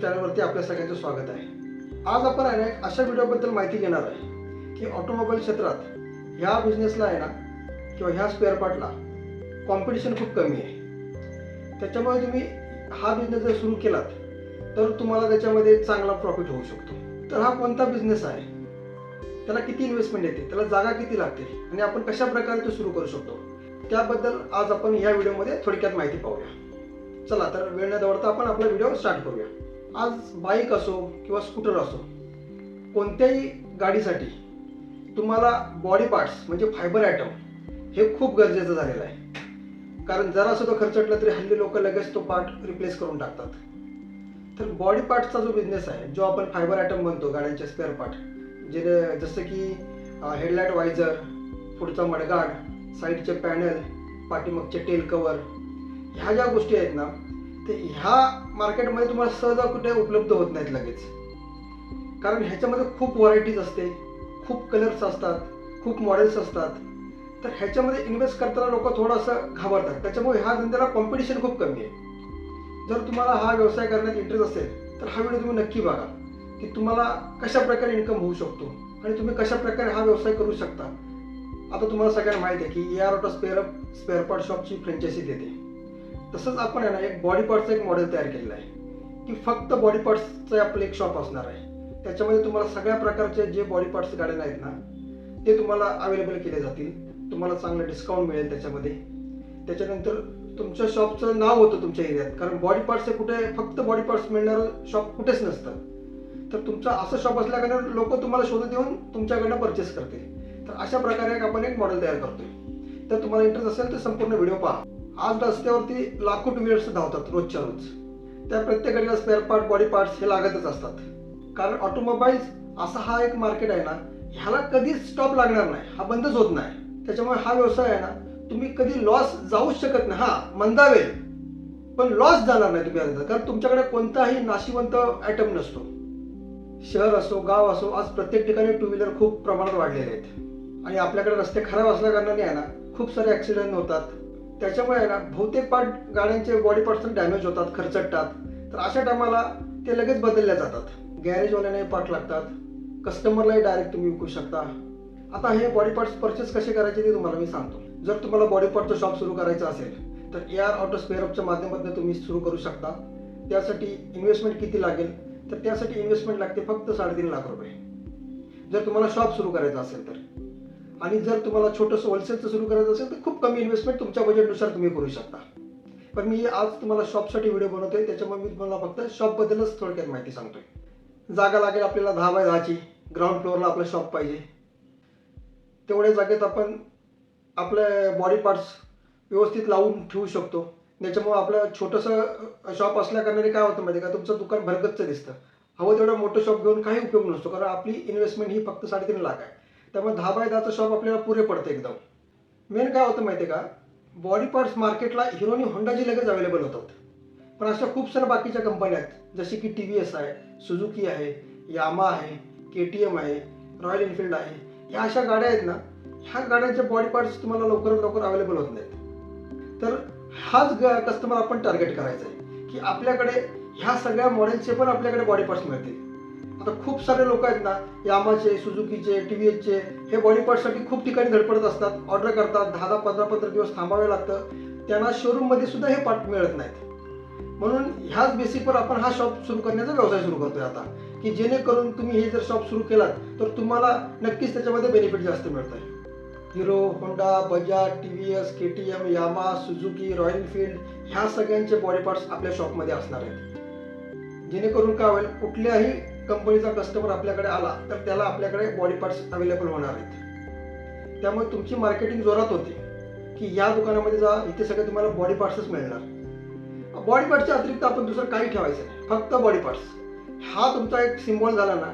नमस्कार चॅनलवरती आपल्या सगळ्यांचं स्वागत आहे. आज आपण आहे ना अशा व्हिडिओबद्दल माहिती घेणार आहे की ऑटोमोबाईल क्षेत्रात ह्या बिझनेसला आहे ना किंवा ह्या स्पेअर पार्टला कॉम्पिटिशन खूप कमी आहे. त्याच्यामुळे तुम्ही हा बिझनेस जर सुरू केलात तर तुम्हाला त्याच्यामध्ये चांगला प्रॉफिट होऊ शकतो. तर हा कोणता बिझनेस आहे? त्याला किती इन्व्हेस्टमेंट येते? त्याला जागा किती लागते? आणि आपण कशा प्रकारे तो सुरू करू शकतो? त्याबद्दल आज आपण या व्हिडिओमध्ये थोडक्यात माहिती पाहूया. चला तर वेळ न दवडता आपण आपला व्हिडिओ स्टार्ट करूया. आज बाईक असो किंवा स्कूटर असो कोणत्याही गाडीसाठी तुम्हाला बॉडी पार्ट्स म्हणजे फायबर आयटम हे खूप गरजेचं झालेलं आहे. कारण जरासं तो खर्चटला तरी हल्ली लोक लगेच तो पार्ट रिप्लेस करून टाकतात. तर बॉडी पार्ट्सचा जो बिझनेस आहे जो आपण फायबर आयटम म्हणतो गाड्यांचे स्पेअर पार्ट जे जसं की हेडलाईट वायझर पुढचा मडगाड साईडचे पॅनल पाठीमागचे टेल कवर ह्या ज्या गोष्टी आहेत ना ते ह्या मार्केटमध्ये तुम्हाला सहज कुठे उपलब्ध होत नाहीत लगेच. कारण ह्याच्यामध्ये खूप व्हरायटीज असते खूप कलर्स असतात खूप मॉडेल्स असतात. तर ह्याच्यामध्ये इन्व्हेस्ट करताना लोक थोडंसं घाबरतात. त्याच्यामुळे ह्या धंद्याला कॉम्पिटिशन खूप कमी आहे. जर तुम्हाला हा व्यवसाय करण्यात इंटरेस्ट असेल तर हा व्हिडिओ तुम्ही नक्की बघा की तुम्हाला कशा प्रकारे इन्कम होऊ शकतो आणि तुम्ही कशा प्रकारे हा व्यवसाय करू शकता. आता तुम्हाला सगळ्यांना माहिती आहे की या रोटा स्पेअर स्पेअर पार्ट शॉपची फ्रँचायसी देते. तसंच आपण आहे ना एक बॉडी पार्टचं एक मॉडेल तयार केलेलं आहे. की फक्त बॉडी पार्ट्सचं आपलं एक शॉप असणार आहे. त्याच्यामध्ये तुम्हाला सगळ्या प्रकारचे जे बॉडी पार्ट्स गाड्या आहेत ना ते तुम्हाला अवेलेबल केले जातील. तुम्हाला चांगलं डिस्काउंट मिळेल त्याच्यामध्ये. त्याच्यानंतर तुमच्या शॉपचं नाव होतं तुमच्या एरियात कारण बॉडी पार्ट्स हे कुठे फक्त बॉडी पार्ट्स मिळणारं शॉप कुठेच नसतं. तर तुमचं असं शॉप असल्याकडे लोक तुम्हाला शोधत येऊन तुमच्याकडनं परचेस करतील. तर अशा प्रकारे एक आपण एक मॉडेल तयार करतोय. तर तुम्हाला इंटरेस्ट असेल तर संपूर्ण व्हिडिओ पहा. आज रस्त्यावरती लाखो टू धावतात रोजच्या रोज. त्या प्रत्येकाच्या स्पेअर पार्ट बॉडी पार्ट्स हे लागतच असतात. कारण ऑटोमोबाईल्स असा हा एक मार्केट आहे ना ह्याला कधीच स्टॉप लागणार नाही. हा बंदच होत नाही. त्याच्यामुळे हा व्यवसाय आहे ना तुम्ही कधी लॉस जाऊच शकत नाही. हा मंदावेल. पण लॉस जाणार नाही तुम्ही आता कारण तुमच्याकडे कोणताही नाशिवंत आयटम नसतो. शहर असो गाव असो आज प्रत्येक ठिकाणी टू व्हीलर खूप प्रमाणात वाढलेले आहेत. आणि आपल्याकडे रस्ते खराब असल्या कारणाने आहे ना खूप सारे ॲक्सिडेंट होतात. त्याच्यामुळे आहे ना बहुतेक पार्ट गाड्यांचे बॉडी पार्ट्स डॅमेज होतात खरचटतात. तर अशा टायमाला ते लगेच बदलल्या जातात. गॅरेजवाल्याने पार्ट लागतात. कस्टमरलाही डायरेक्ट तुम्ही विकू शकता. आता हे बॉडी पार्ट्स परचेस कसे करायचे ते तुम्हाला मी सांगतो. जर तुम्हाला बॉडी पार्टचं शॉप सुरू करायचं असेल तर एआर ऑटो स्पेअरअपच्या माध्यमातून तुम्ही सुरू करू शकता. त्यासाठी इन्व्हेस्टमेंट किती लागेल? तर त्यासाठी इन्व्हेस्टमेंट लागते फक्त साडेतीन लाख रुपये. जर तुम्हाला शॉप सुरू करायचं असेल तर. आणि जर तुम्हाला छोटंसं होलसेलचं सुरू करायचं असेल तर खूप कमी इन्व्हेस्टमेंट तुमच्या बजेटनुसार तुम्ही करू शकता. पण मी आज तुम्हाला शॉपसाठी व्हिडिओ बनवतोय त्याच्यामुळे मी तुम्हाला फक्त शॉपबद्दलच थोडक्यात माहिती सांगतोय. जागा लागेल आपल्याला दहा बाय दहाची ग्राउंड फ्लोअरला आपलं शॉप पाहिजे. तेवढ्या जागेत आपण आपले बॉडी पार्ट्स व्यवस्थित लावून ठेवू शकतो. त्याच्यामुळं आपलं छोटंसं शॉप असल्या कारणाने काय होतं माहिती का? तुमचं दुकान भरगतचं दिसतं. हवं तेवढं मोठं शॉप घेऊन काही उपयोग नसतो कारण आपली इन्व्हेस्टमेंट ही फक्त साडेतीन लाख आहे. त्यामुळे दहा बाय दहाचं शॉप आपल्याला पुरे पडतं एकदम. मेन काय होतं माहिती आहे का बॉडी पार्ट्स मार्केटला हिरोनी होंडाची लगेच अवेलेबल होतात. पण अशा खूप साऱ्या बाकीच्या कंपन्या आहेत. जसे की टी व्ही एस आहे सुझुकी आहे यामा आहे के टी एम आहे रॉयल एनफिल्ड आहे. ह्या अशा गाड्या आहेत ना ह्या गाड्यांचे बॉडी पार्ट्स तुम्हाला लवकरात लवकर अवेलेबल होत नाहीत. तर हाच ग कस्टमर आपण टार्गेट करायचा आहे की आपल्याकडे ह्या सगळ्या मॉडेलचे पण आपल्याकडे बॉडी पार्ट्स मिळतील. आता खूप सारे लोक आहेत ना यामाचे सुझुकीचे टी व्ही एसचे हे बॉडी पार्टसाठी खूप ठिकाणी धडपडत असतात. ऑर्डर करतात दहा दहा पंधरा पंधरा दिवस थांबावे लागतं. त्यांना शोरूममध्ये सुद्धा हे पार्ट मिळत नाहीत. म्हणून ह्याच बेसिकवर आपण हा शॉप सुरू करण्याचा व्यवसाय सुरू करतोय आता. की जेणेकरून तुम्ही हे जर शॉप सुरू केलात तर तुम्हाला नक्कीच त्याच्यामध्ये बेनिफिट जास्त मिळत आहे Hero Honda Bajaj T V S K T M Yamaha Suzuki Royal Enfield ह्या सगळ्यांचे बॉडी पार्ट्स आपल्या शॉपमध्ये असणार आहेत. जेणेकरून काय होईल कुठल्याही कंपनीचा कस्टमर आपल्याकडे आला तर त्याला आपल्याकडे बॉडी पार्ट्स अवेलेबल होणार आहेत. त्यामुळे तुमची मार्केटिंग जोरात होते की या दुकानामध्ये जा इथे सगळे तुम्हाला बॉडी पार्ट्सच मिळणार. बॉडी पार्ट्सच्या अतिरिक्त आपण दुसरं काही ठेवायचं नाही फक्त बॉडी पार्ट्स हा तुमचा एक सिम्बॉल झाला ना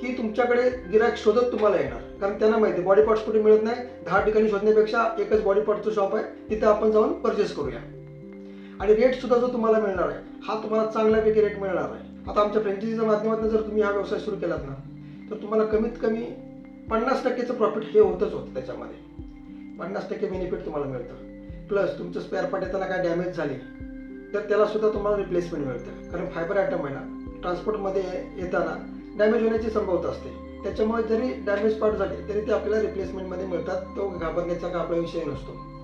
की तुमच्याकडे गिरायक शोधत तुम्हाला येणार कारण त्यांना माहिती बॉडी पार्ट्स कुठे मिळत नाही दहा ठिकाणी शोधण्यापेक्षा एकच बॉडी पार्टचं शॉप आहे तिथे आपण जाऊन परचेस करूया. आणि रेट सुद्धा जो तुम्हाला मिळणार आहे हा तुम्हाला चांगल्यापैकी रेट मिळणार आहे. आता आमच्या फ्रँचायझीच्या माध्यमातून जर तुम्ही हा व्यवसाय सुरू केलात ना तर तुम्हाला कमीत कमी पन्नास टक्केचं प्रॉफिट हे होतच होतं त्याच्यामध्ये. पन्नास टक्के बेनिफिट तुम्हाला मिळतं. प्लस तुमचं स्पेअर पार्ट येताना काय डॅमेज झाली तर त्याला सुद्धा तुम्हाला रिप्लेसमेंट मिळतं. कारण फायबर आयटम आहे ना ट्रान्सपोर्टमध्ये येताना डॅमेज होण्याची संभवता असते. त्याच्यामुळे जरी डॅमेज पार्ट झाले तरी ते आपल्याला रिप्लेसमेंटमध्ये मिळतात. तो घाबरण्याचा का आपला विषय नसतो.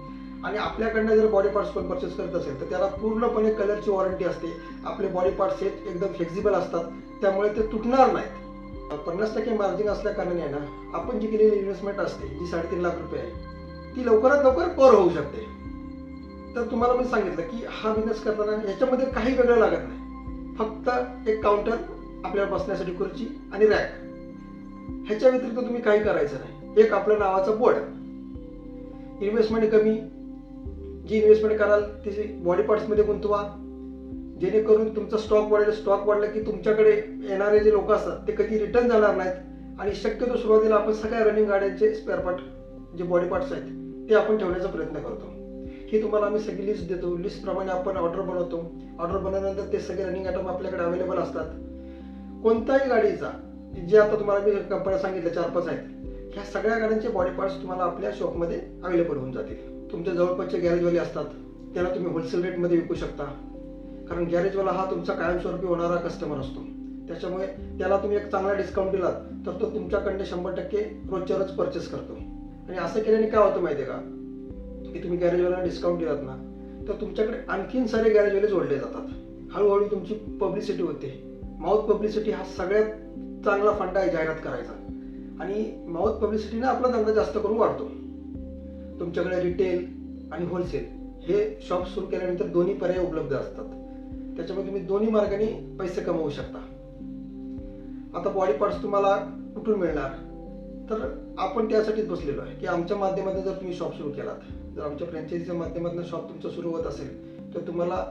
आणि आपल्याकडनं जर बॉडी पार्ट्स पण परचेस करत असेल तर त्याला पूर्णपणे कलरची वॉरंटी असते. आपले बॉडी पार्ट्स हे एकदम फ्लेक्झिबल असतात. त्यामुळे ते तुटणार नाहीत. पन्नास टक्के मार्जिन असल्याकारणाने आहे ना आपण जी केलेली इन्व्हेस्टमेंट असते जी साडेतीन लाख रुपये आहे ती लवकरात लवकर पर होऊ शकते. तर तुम्हाला मी सांगितलं की हा बिझनेस करताना याच्यामध्ये काही वेगळं लागत नाही. फक्त एक काउंटर आपल्याला बसण्यासाठी खुर्ची आणि रॅक ह्याच्या व्यतिरिक्त तुम्ही काही करायचं नाही. एक आपल्या नावाचं बोर्ड इन्व्हेस्टमेंट कमी जी इन्व्हेस्टमेंट कराल ती बॉडी पार्ट्समध्ये गुंतवा. जेणेकरून तुमचा स्टॉक वाढेल स्टॉक वाढला की तुमच्याकडे येणारे जे लोक असतात ते कधी रिटर्न जाणार नाहीत. आणि शक्यतो सुरुवातीला आपण सगळ्या रनिंग गाड्यांचे स्पेअर पार्ट जे बॉडी पार्ट्स आहेत ते आपण ठेवण्याचा प्रयत्न करतो. ही तुम्हाला आम्ही सगळी लिस्ट देतो. लिस्टप्रमाणे आपण ऑर्डर बनवतो. ऑर्डर बनवल्यानंतर ते सगळे रनिंग आयटम आपल्याकडे अवेलेबल असतात. कोणत्याही गाडीचा जे आता तुम्हाला मी कंपन्या सांगितल्या चार पाच आहेत ह्या सगळ्या गाड्यांचे बॉडी पार्ट्स तुम्हाला आपल्या शॉपमध्ये अवेलेबल होऊन जातील. तुमच्या जवळपासचे गॅरेजवाले असतात त्याला तुम्ही होलसेल रेटमध्ये विकू शकता. कारण गॅरेजवाला हा तुमचा कायमस्वरूपी होणारा कस्टमर असतो. त्याच्यामुळे त्याला तुम्ही एक चांगला डिस्काउंट दिलात तर तो तुमच्याकडनं शंभर टक्के रोजच्या रोज परचेस करतो. आणि असं केल्याने काय होतं माहिती आहे का? की तुम्ही गॅरेजवाल्याला डिस्काउंट दिलात ना तर तुमच्याकडे आणखीन सारे गॅरेजवाले जोडले जातात. हळूहळू तुमची पब्लिसिटी होते. माउथ पब्लिसिटी हा सगळ्यात चांगला फंडा आहे जाहिरात करायचा. आणि माउथ पब्लिसिटीनं आपला धंदा जास्त करून वाढतो. तुमच्याकडे रिटेल आणि होलसेल हे शॉप सुरू केल्यानंतर दोन्ही पर्याय उपलब्ध असतात. त्याच्यामुळे तुम्ही दोन्ही मार्गाने पैसे कमवू शकता. आता बॉडी पार्ट्स तुम्हाला कुठून मिळणार? तर आपण त्यासाठीच बसलेलो आहे की आमच्या माध्यमातून जर तुम्ही शॉप सुरू केलात जर आमच्या फ्रँचायझीच्या माध्यमातून शॉप तुमचं सुरू होत असेल तर तुम्हाला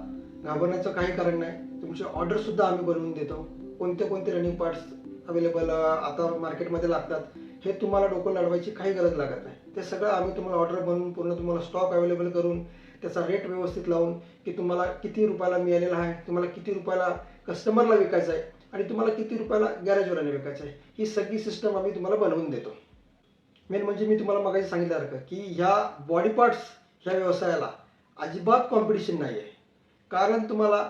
घाबरण्याचं काही कारण नाही. तुमचे ऑर्डरसुद्धा आम्ही बनवून देतो. कोणते कोणते रनिंग पार्ट्स अवेलेबल आता मार्केटमध्ये लागतात हे तुम्हाला डोकं लढवायची काही गरज लागत नाही. ते सगळं आम्ही तुम्हाला ऑर्डर बनवून पूर्ण तुम्हाला स्टॉक अवेलेबल करून त्याचा रेट व्यवस्थित लावून की तुम्हाला किती रुपयाला मिळालेला आहे तुम्हाला किती रुपयाला कस्टमरला विकायचं आहे आणि तुम्हाला किती रुपयाला गॅरेजवाल्याने विकायचं आहे ही सगळी सिस्टम आम्ही तुम्हाला बनवून देतो. मेन म्हणजे मी तुम्हाला मगाशी सांगितल्यासारखं की ह्या बॉडी पार्ट्स ह्या व्यवसायाला अजिबात कॉम्पिटिशन नाही आहे कारण तुम्हाला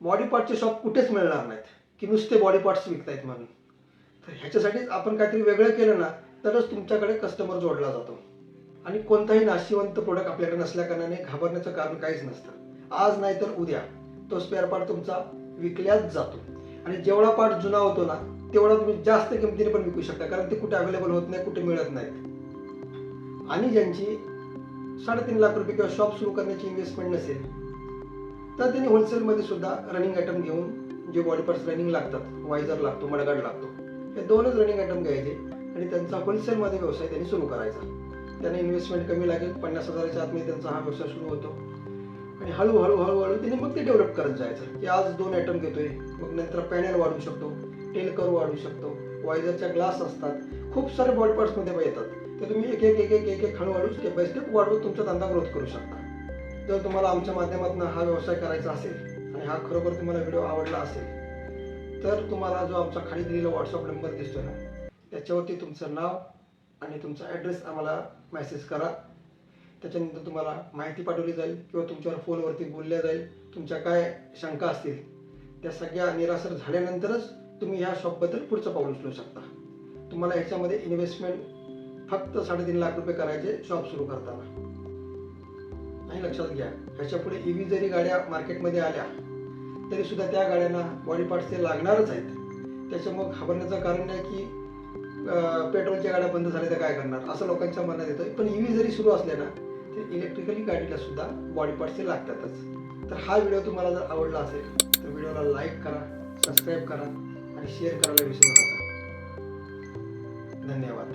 बॉडी पार्टचे शॉप कुठेच मिळणार नाहीत की नुसते बॉडी पार्ट्स विकतायत म्हणून. तर ह्याच्यासाठीच आपण काहीतरी वेगळं केलं ना तरच तुमच्याकडे कस्टमर जोडला जातो. आणि कोणताही नाशिवंत प्रोडक्ट आपल्याकडे नसल्या कारणाने घाबरण्याचं कारण काहीच नसतं. आज नाही तर उद्या. तो स्पेअर पार्ट तुमचा विकल्याच जातो. आणि जेवढा पार्ट जुना होतो ना तेवढा तुम्ही जास्त किमतीने पण विकू शकता कारण ते कुठे अवेलेबल होत नाही कुठे मिळत नाहीत. आणि ज्यांची साडेतीन लाख रुपये किंवा शॉप सुरू करण्याची इन्व्हेस्टमेंट नसेल तर त्यांनी होलसेलमध्ये सुद्धा रनिंग आयटम घेऊन जे बॉडी पार्ट्स रनिंग लागतात वायझर लागतो मडगाड लागतो हे दोनच रनिंग आयटम घ्यायचे आणि त्यांचा होलसेलमध्ये व्यवसाय त्यांनी सुरू करायचा. त्यांना इन्व्हेस्टमेंट कमी लागेल. पन्नास हजाराच्या आतमध्ये त्यांचा हा व्यवसाय सुरू होतो. आणि हळूहळू हळूहळू त्यांनी मग ते डेव्हलप करत जायचं. की आज दोन आयटम घेतोय. मग नंतर पॅनल वाढू शकतो. टेल करू वाढू शकतो. वायझरच्या ग्लास असतात. खूप सारे बॉडी पार्ट्समध्ये येतात. तर तुम्ही एक एक एक एक एक एक हळूहळू स्टेप बाय स्टेप वाढवून तुमचा धंदा ग्रोथ करू शकता. जर तुम्हाला आमच्या माध्यमातून हा व्यवसाय करायचा असेल आणि हा खरोखर तुम्हाला व्हिडिओ आवडला असेल तर तुम्हाला जो आमचा खाली दिलेला व्हॉट्सअप नंबर दिसतो ना त्याच्यावरती तुमचं नाव आणि तुमचा ॲड्रेस आम्हाला मेसेज करा. त्याच्यानंतर तुम्हाला माहिती पाठवली जाईल किंवा तुमच्यावर फोनवरती बोलल्या जाईल. तुमच्या काय शंका असतील त्या सगळ्या निरासर झाल्यानंतरच तुम्ही ह्या शॉपबद्दल पुढचं पाऊल उचलू शकता. तुम्हाला ह्याच्यामध्ये इन्व्हेस्टमेंट फक्त साडेतीन लाख रुपये करायचे शॉप सुरू करताना. नाही लक्षात घ्या. ह्याच्या पुढे व्ही जरी गाड्या मार्केटमध्ये आल्या तरी सुद्धा त्या गाड्यांना बॉडी पार्ट्स ते लागणारच आहेत. त्याच्यामुळे घाबरण्याचं कारण नाही की पेट्रोलच्या गाड्या बंद झाल्या तर काय करणार? असं लोकांच्या मनात येतं. पण ईव्ही जरी सुरू असल्या ना तर इलेक्ट्रिकली गाडीला सुद्धा बॉडी पार्ट्स लागतातच. तर हा व्हिडिओ तुम्हाला जर आवडला असेल तर व्हिडिओला लाईक करा सबस्क्राईब करा आणि शेअर करायला विसरू नका. धन्यवाद.